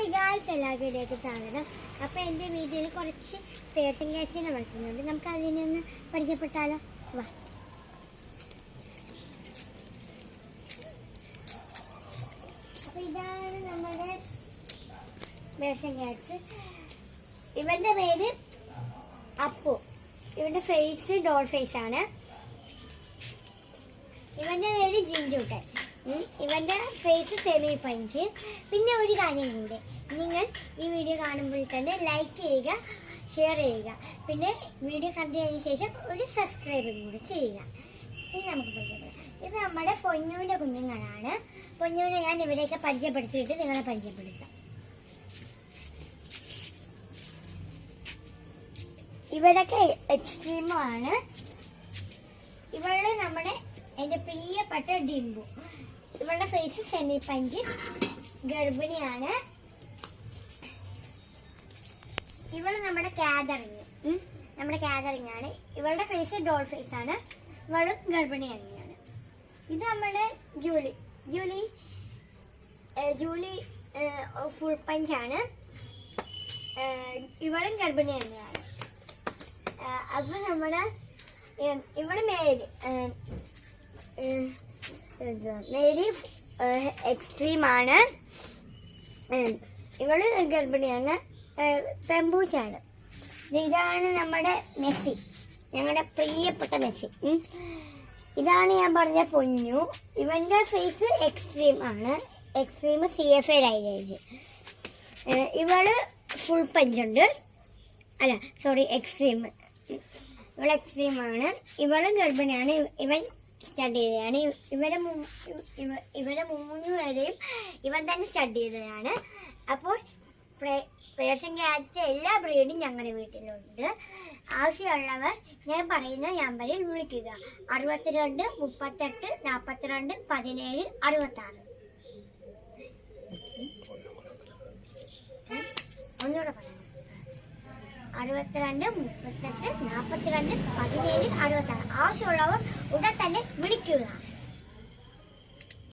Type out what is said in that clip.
Hi guys എല്ലാവരുടെയൊക്കെ സ്വാഗതം. അപ്പോൾ എന്റെ വീഡിയോയിൽ കുറച്ച് പേർഷ്യൻ ക്യാച്ചിനെ വളർത്തുന്നുണ്ട്. നമുക്ക് അതിനെ ഒന്ന് പരിചയപ്പെട്ടാലോ? വാ. അപ്പോൾ ഇതാണ് നമ്മുടെ പേർഷ്യൻ ക്യാറ്റ്സ് ഇവന്റെ പേര് അപ്പു. ഇവന്റെ ഫേസ് ഡോൾ ഫേസ് ആണ്. ഇവന്റെ പേര് ജിഞ്ചൂട്ടൻ. ഉം, ഇവന്റെ ഫേസ് സെമി പഞ്ച് പിന്നെ ഒരു കാര്യം കൂടെ. നിങ്ങൾ ഈ വീഡിയോ കാണുമ്പോൾ തന്നെ ലൈക്ക് ചെയ്യുക ഷെയർ ചെയ്യുക. പിന്നെ വീഡിയോ കണ്ടതിന് ശേഷം ഒരു സബ്സ്ക്രൈബും കൂടി ചെയ്യുക. ഇനി നമുക്ക് പരിചയപ്പെടാം ഇത് നമ്മുടെ പൊന്നൂന്റെ കുഞ്ഞുങ്ങളാണ്. പൊന്നൂനെ ഞാൻ ഇവരെയൊക്കെ പരിചയപ്പെടുത്തിയിട്ട് നിങ്ങളെ പരിചയപ്പെടുത്താം. ഇവരൊക്കെ എക്സ്ട്രീമാണ് ഇവളെ നമ്മുടെ എന്റെ പ്രിയപ്പെട്ട ഡിംബു ഇവളുടെ ഫേസ് സെമി പഞ്ച് ഗർഭിണിയാണ്. ഇവൾ നമ്മുടെ കാതറിങ് നമ്മുടെ കാതറിങ് ആണ്. ഇവളുടെ ഫേസ് ഡോൾ ഫേസ് ആണ്. ഇവളും ഗർഭിണി ഇത് നമ്മുടെ ജൂലി. ജൂലി ജൂലി ഫുൾ പഞ്ചാണ് ഇവളും ഗർഭിണി തന്നെയാണ് അപ്പം നമ്മുടെ ഇവിടെ മേരി മേരി എക്സ്ട്രീം ആണ്. ഇവൾ ഗർഭിണിയാണ്. പെമ്പൂച്ചാണ് ഇതാണ് നമ്മുടെ മെസ്സി. ഞങ്ങളുടെ പ്രിയപ്പെട്ട മെസ്സി. ഇതാണ് ഞാൻ പറഞ്ഞ പൊന്നു ഇവന്റെ ഫേസ് എക്സ്ട്രീം ആണ്. എക്സ്ട്രീം സി എഫ് എ ഡൈലേജ് ഇവൾ ഫുൾ പഞ്ചുണ്ട് അല്ല സോറി എക്സ്ട്രീം ഇവൾ എക്സ്ട്രീം ആണ്. ഇവളും ഗർഭിണിയാണ്. ഇവ- ഇവൻ സ്റ്റഡി ചെയ്തതാണ്. ഇവ- ഇവരെ ഇവരെ മൂന്ന് പേരെയും ഇവൻ തന്നെ സ്റ്റഡി ചെയ്തതാണ്. അപ്പോൾ പേർഷ്യൻ ക്യാറ്റ് എല്ലാ ബ്രീഡും ഞങ്ങളുടെ വീട്ടിലുണ്ട്. ആവശ്യമുള്ളവർ ഞാൻ പറയുന്ന നമ്പറിൽ വിളിക്കുക. അറുപത്തിരണ്ട് മുപ്പത്തെട്ട് നാൽപ്പത്തിരണ്ട് പതിനേഴ് അറുപത്താറ്. ഒന്നുകൂടെ പറയാം. അറുപത്തിരണ്ട് മുപ്പത്തെട്ട് നാൽപ്പത്തിരണ്ട് പതിനേഴ് അറുപത്താറ്. ആവശ്യമുള്ളവർ ഉടൻ തന്നെ വിളിക്കുക.